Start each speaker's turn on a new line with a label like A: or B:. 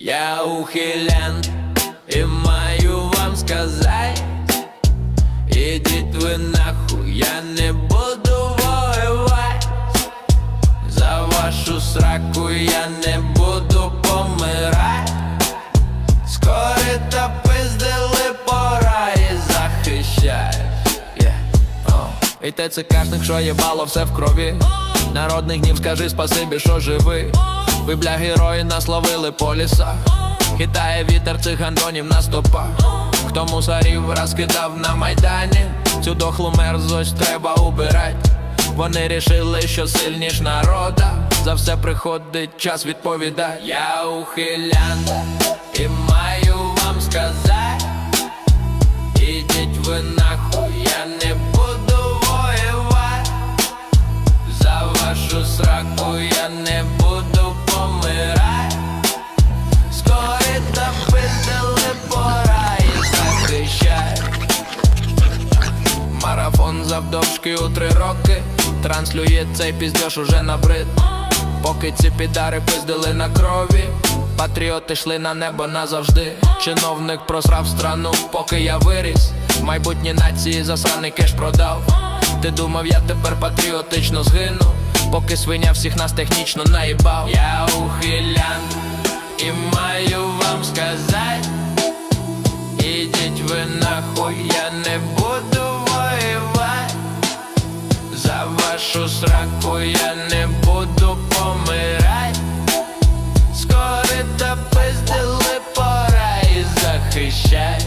A: Я ухилян і маю вам сказать Ідіть ви нахуй, я не буду воювати За вашу сраку я не буду помирать Скоро та пиздили пора і захищаєш yeah. oh. І ТЦКшник, що їбало все в крові Народних днів скажи спасибі, що живий Ви бля герої нас ловили по лісах. Хитає вітер цих гандонів на стопах. Хто мусорів розкидав на майдані? Цю дохлу мерзость треба убирать. Вони рішили, що сильніш народа. За все приходить час відповідати Я ухилян і маю вам сказати Ідіть ви нахуй, я не буду помирати. Скоро та пора і захищай. Марафон завдовжки у три роки. Транслює цей піздьош уже набрид Поки ці підари пиздили на крові. Патріоти йшли на небо назавжди. Чиновник просрав страну, поки я виріс. Майбутні нації засраний кеш продав. Ти думав, я тепер патріотично згину поки свиня всіх нас технічно наїбав. Я ухилян і маю вам сказати Ідіть ви нахуй, я не буду воювати. За вашу сраку я не буду помирать. Скори та пиздили пора і захищай